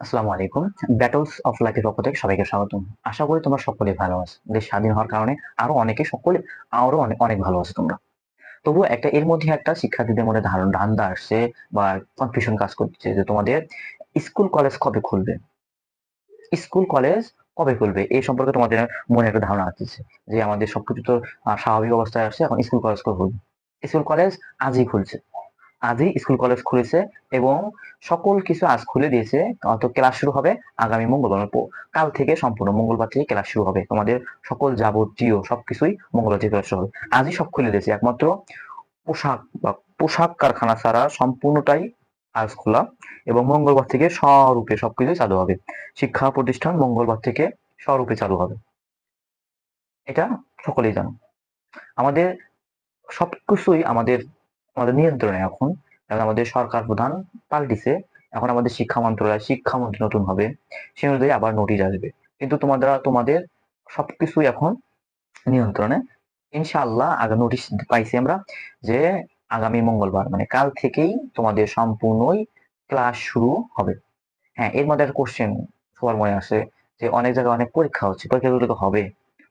আসসালামু আলাইকুম। Battles of লাইফের পক্ষ থেকে সবাইকে স্বাগতম। আশা করি তোমরা সকলে ভালো আছো। দেশ স্বাধীন হওয়ার কারণে আরও অনেকে সকলে, আরও অনেক অনেক ভালো আছো তোমরা। তবু একটা, এর মধ্যে একটা শিক্ষার্থীদের মধ্যে ধান্দা আসছে বা কনফিউশন কাজ করছে যে তোমাদের স্কুল কলেজ কবে খুলবে? স্কুল কলেজ কবে খুলবে? এই সম্পর্কে তোমাদের মনে একটা ধারণা আসছে যে আমাদের সবকিছু তো স্বাভাবিক অবস্থায় আসছে, এখন স্কুল কলেজ কবে খুলবে? স্কুল কলেজ আজই খুলছে। আজই স্কুল কলেজ খুলেছে এবং সকল কিছু আজ খুলে দিয়েছে। তো ক্লাস শুরু হবে আগামী মঙ্গলবার কাল থেকে সম্পূর্ণ মঙ্গলবার থেকে ক্লাস শুরু হবে। তোমাদের সকল যাবতীয় সবকিছুই মঙ্গলবার থেকে ক্লাস শুরু হবে। আজই সব খুলে দিয়েছে। একমাত্র পোশাক বা পোশাক কারখানা ছাড়া সম্পূর্ণটাই আজ খোলা এবং মঙ্গলবার থেকে স্বরূপে সবকিছু চালু হবে। শিক্ষা প্রতিষ্ঠান মঙ্গলবার থেকে স্বরূপে চালু হবে। এটা সকলেই জানো। আমাদের সবকিছুই আমাদের আমাদের নিয়ন্ত্রণে এখন। আমাদের সরকার প্রধান পাল্টিছে। এখন আমাদের শিক্ষা মন্ত্রণালয় শিক্ষামন্ত্রী নতুন হবে। সে অনুযায়ী আবার নোটিশ আসবে। কিন্তু তোমাদের তোমাদের সবকিছুই এখন নিয়ন্ত্রণে। ইনশাআল্লাহ আগে নোটিশ পাইছি আমরা যে আগামী মঙ্গলবার মানে কাল থেকেই তোমাদের সম্পূর্ণই ক্লাস শুরু হবে। হ্যাঁ এর মধ্যে একটা কোশ্চেন সবার মনে আসে যে অনেক জায়গায় অনেক পরীক্ষা হচ্ছে। পরীক্ষাগুলো তো হবে।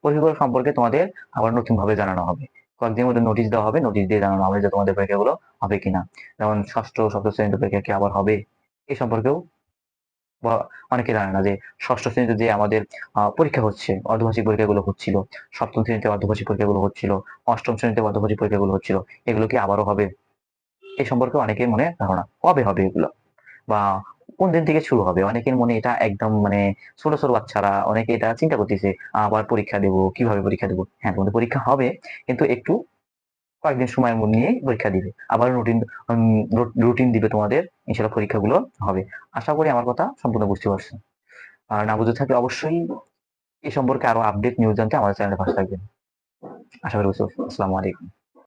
পরীক্ষাগুলো সম্পর্কে তোমাদের আবার নতুন ভাবে জানানো হবে। কয়েকদিনের মধ্যে নোটিশ দেওয়া হবে। নোটিশ দিয়ে জানানো হবে যে তোমাদের পরীক্ষাগুলো হবে কিনা। যেমন ষষ্ঠ, সপ্তম শ্রেণীতে পরীক্ষা কি আবার হবে? এই সম্পর্কেও বা অনেকে জানে না যে ষষ্ঠ শ্রেণীতে যে আমাদের পরীক্ষা হচ্ছে, অর্ধবার্ষিক পরীক্ষাগুলো হচ্ছিল, সপ্তম শ্রেণীতে অর্ধবার্ষিক পরীক্ষাগুলো হচ্ছিল, অষ্টম শ্রেণীতে অর্ধবার্ষিক পরীক্ষাগুলো হচ্ছিল, এগুলো কি আবারও হবে? এই সম্পর্কে অনেকের মনে ধারণা। কবে হবে এগুলো? বা কোন দিন থেকে শুরু হবে? অনেকের মনে এটা একদম মানে ছোট ছোট বাচ্চারা অনেকে এটা চিন্তা করতেছে, আবার পরীক্ষা দেব, কীভাবে পরীক্ষা দেবো? হ্যাঁ তোমাদের পরীক্ষা হবে, কিন্তু একটু কয়েকদিন সময় নিয়ে পরীক্ষা দিবে। আবার রুটিন রুটিন দিবে তোমাদের ইনশাল্লাহ পরীক্ষাগুলো হবে। আশা করি আমার কথা সম্পূর্ণ বুঝতে পারছ আর না বুঝে থাকলে অবশ্যই এ সম্পর্কে আরও আপডেট নিউজ জানতে আমাদের চ্যানেলে পাশে থাকবেন। আশা করি বুঝতে। আসসালামু আলাইকুম।